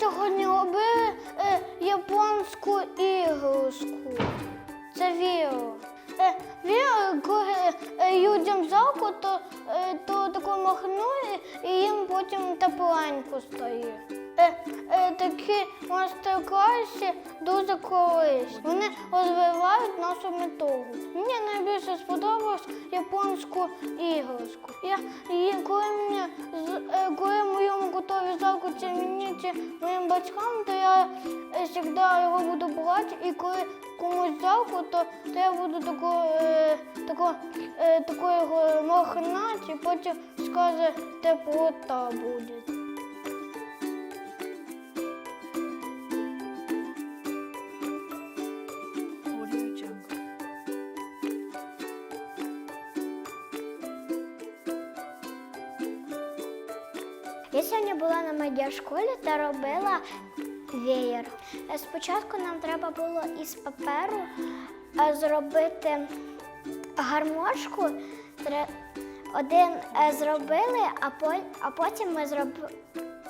сьогодні робили е, японську іграшку. Це віро. Е, віро, коли е, людям жалко, то, е, то тако махнули і їм потім тепленько стає. Е, е, такі майстер-класи дуже корисні. Вони розвивають нашу методу. Мені найбільше сподобалось японську іграшку. Я, і коли, мені, е, коли моєму котові жалко ці мініті моїм батькам, то я е, завжди його буду брати, і коли комусь жалко, то, то я буду тако, е, тако, е, його махнати, і потім скаже, теплота буде. Медіашколі та робила веєр. Е, Спочатку нам треба було із паперу е, зробити гармошку. Один е, зробили, а, по- а потім ми зроб-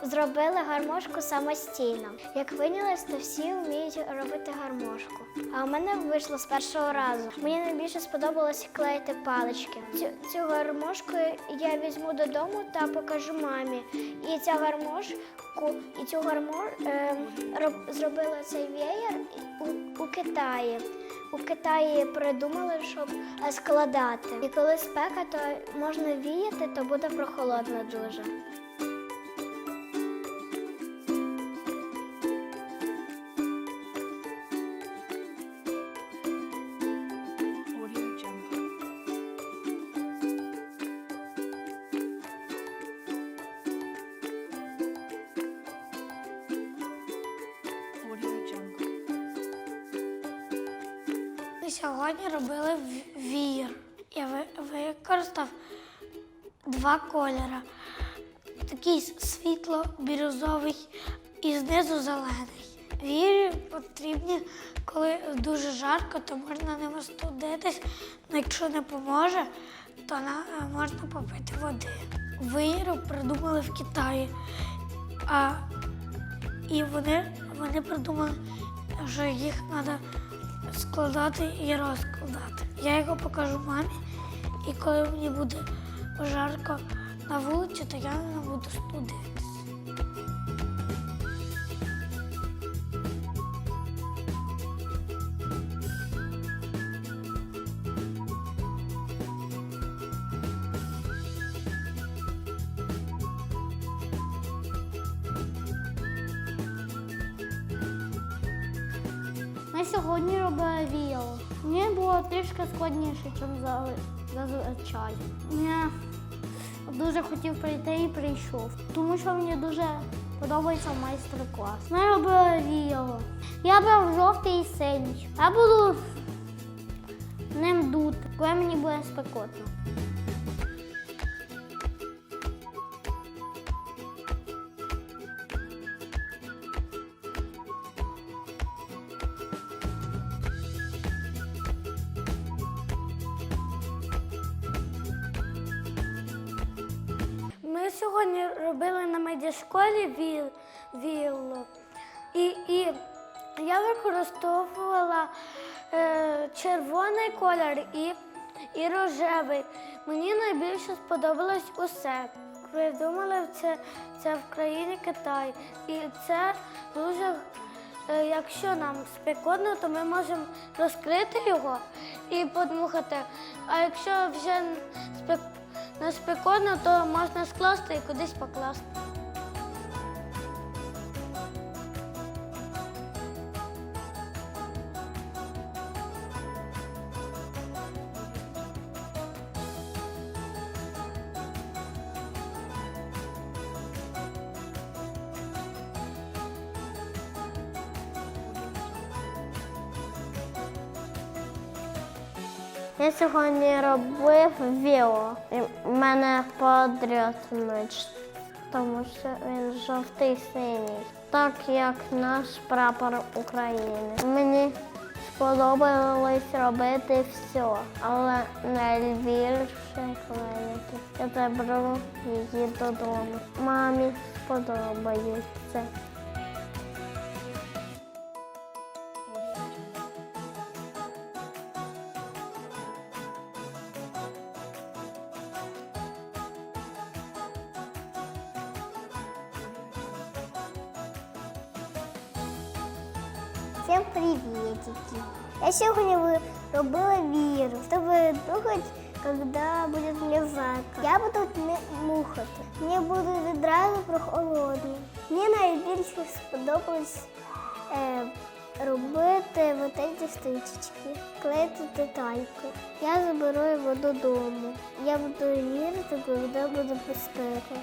зробили гармошку самостійно. Як виявилось, то всі вміють робити гармошку. А у мене вийшло з першого разу. Мені найбільше сподобалось клеїти палички. Цю, цю гармошку я візьму додому та покажу мамі. І ця гармошку, і цю гармош е, роб, зробила цей веєр у, у Китаї. У Китаї придумали, щоб складати. І коли спека, то можна віяти, то буде прохолодно дуже. Сьогодні робили вір. Я використав два кольори. Такий світло-бірюзовий і знизу зелений. Вірі потрібні, коли дуже жарко, то можна ними студитись. Ну, якщо не поможе, то можна попити води. Виїру придумали в Китаї. А, і вони, вони придумали, що їх треба складати і розкладати. Я його покажу мамі, і коли мені буде жарко на вулиці, то я не буду студитись. Ми сьогодні робили віо. Мені було трішки складніше, ніж зазвичай. Я дуже хотів прийти і прийшов, тому що мені дуже подобається майстер-клас. Ми робили віо. Я брав жовтий і синій. Я буду ним дути, коли мені буде спекотно. Медіашколі віл, вілло. І, і я використовувала е, червоний колір і, і рожевий. Мені найбільше сподобалось усе. Придумали це, це в країні Китай. І це дуже, е, якщо нам спекотно, то ми можемо розкрити його і подмухати. А якщо вже спек... не спекотно, то можна скласти і кудись покласти. Я сьогодні робив віо. І мене подряд меч, тому що він жовтий синій, так як наш прапор України. Мені сподобалось робити все, але найбільше клеїти. Я заберу її додому. Мамі сподобається. Всім приветики. Я сьогодні ви- робила віру, щоб думати, коли буде мерзака. Я буду не мухати. Мені буде відразу прохолодно. Мені найбільше сподобалось е, робити вот эти штучечки, клеїти детальки. Я заберу його додому. Я буду вірити, коли буде безпека.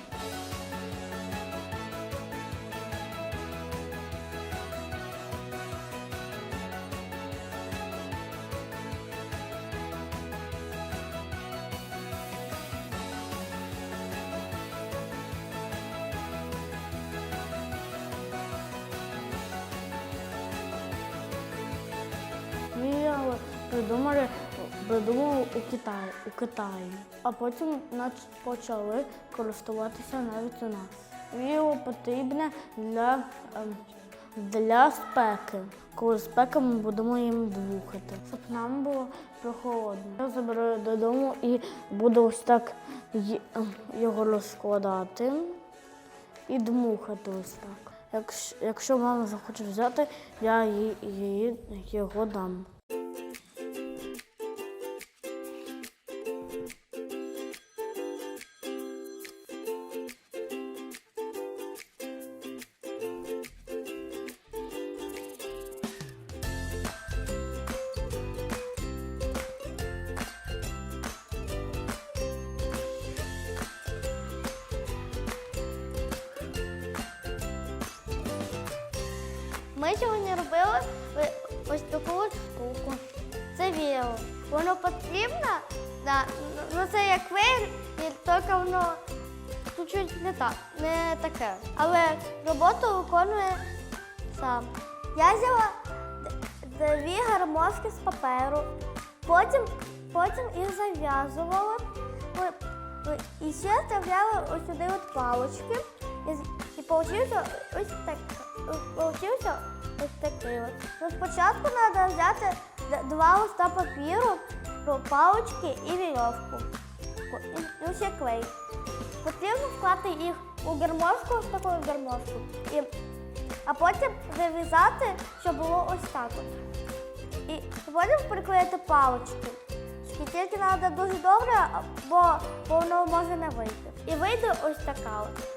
Придумали, придумали у Китаї, у Китаї. А потім почали користуватися навіть у нас. Віяло потрібне для, ем, для спеки. Коли спека, ми будемо їм дмухати, щоб нам було прохолодно. Я заберу додому і буду ось так ем, його розкладати і дмухати ось так. Якщо, мама захоче взяти, я їй його дам. Ми сьогодні робили ось таку штуку. Це віяло. Воно потрібно, да, ну це як вир, тільки воно чуть-чуть не так, не таке. Але роботу виконує сам. Я взяла дві гармошки з паперу, потім, потім їх зав'язувала. І ще вставляла ось сюди от палочки. Получився ось так. Получився ось такий от. Ну, спочатку треба взяти два листа папіру, палочки і вірьовку. І, ще клей. Потрібно вклати їх у гармошку, ось таку гармошку. І, а потім зав'язати, щоб було ось так от. І потім приклеїти палочки. Тільки треба дуже добре, бо воно може не вийти. І вийде ось така от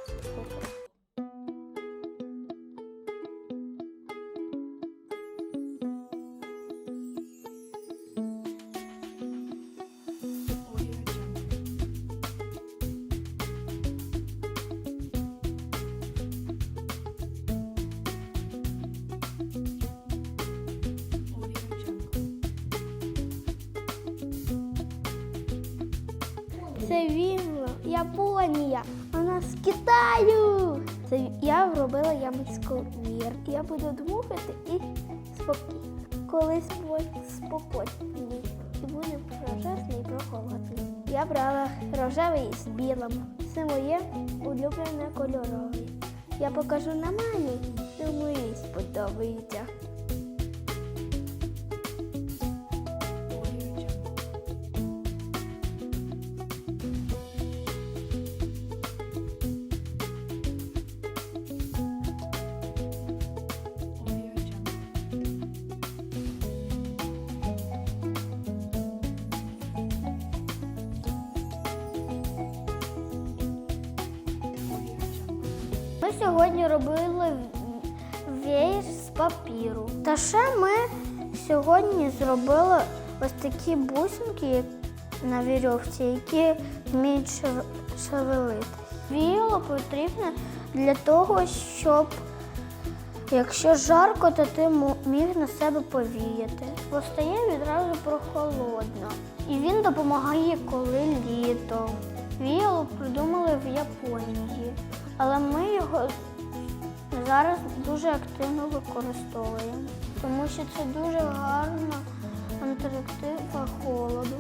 Це вірно, Японія. Вона з Китаю. Це я робила ямицьку вір. Я буду дмухати і спокійно. Коли спокійний і буде прожесний і прохолодний. Я брала рожевий з білим. Це моє улюблене кольорове. Я покажу на мамі, думаю, їй сподобається. Ми сьогодні робили веєр з папіру. Та ще ми сьогодні зробили ось такі бусинки на вірьовці, які вміють шев- шевелити. Віяло потрібне для того, щоб якщо жарко, то ти міг на себе повіяти. Бо стає відразу прохолодно. І він допомагає, коли літо. Віяло придумали в Японії, але ми його зараз дуже активно використовуємо, тому що це дуже гарна альтернатива холоду.